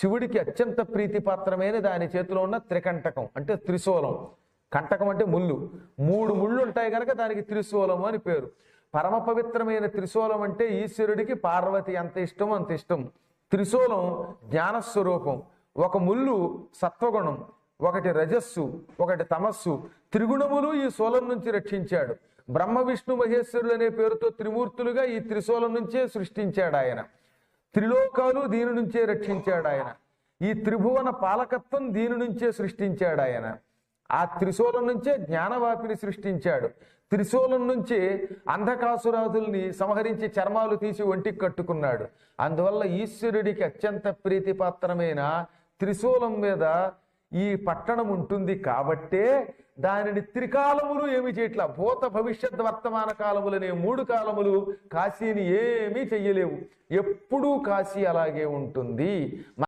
శివుడికి అత్యంత ప్రీతిపాత్రమైన దాని చేతిలో ఉన్న త్రికంటకం అంటే త్రిశూలం. కంటకం అంటే ముళ్ళు. మూడు ముళ్ళు ఉంటాయి కనుక దానికి త్రిశూలం అని పేరు. పరమ పవిత్రమైన త్రిశూలం అంటే ఈశ్వరుడికి పార్వతి ఎంత ఇష్టం అంత ఇష్టం. త్రిశూలం జ్ఞానస్వరూపం. ఒక ముళ్ళు సత్వగుణం ఒకటి రజస్సు ఒకటి తమస్సు. త్రిగుణములు ఈ శూలం నుంచి రక్షించాడు. బ్రహ్మ విష్ణు మహేశ్వరులు అనే పేరుతో త్రిమూర్తులుగా ఈ త్రిశూలం నుంచే సృష్టించాడు ఆయన. త్రిలోకాలు దీని నుంచే రక్షించాడు ఆయన. ఈ త్రిభువన పాలకత్వం దీని నుంచే సృష్టించాడు ఆయన. ఆ త్రిశూలం నుంచే జ్ఞానవాపిని సృష్టించాడు. త్రిశూలం నుంచి అంధకాసురాదుల్ని సంహరించి చర్మాలు తీసి ఒంటికి కట్టుకున్నాడు. అందువల్ల ఈశ్వరుడికి అత్యంత ప్రీతిపాత్రమైన త్రిశూలం మీద ఈ పట్టణం ఉంటుంది కాబట్టే దానిని త్రికాలములు ఏమి చేయట్లా. భూత భవిష్యత్ వర్తమాన కాలములనే మూడు కాలములు కాశీని ఏమీ చెయ్యలేవు. ఎప్పుడూ కాశీ అలాగే ఉంటుంది.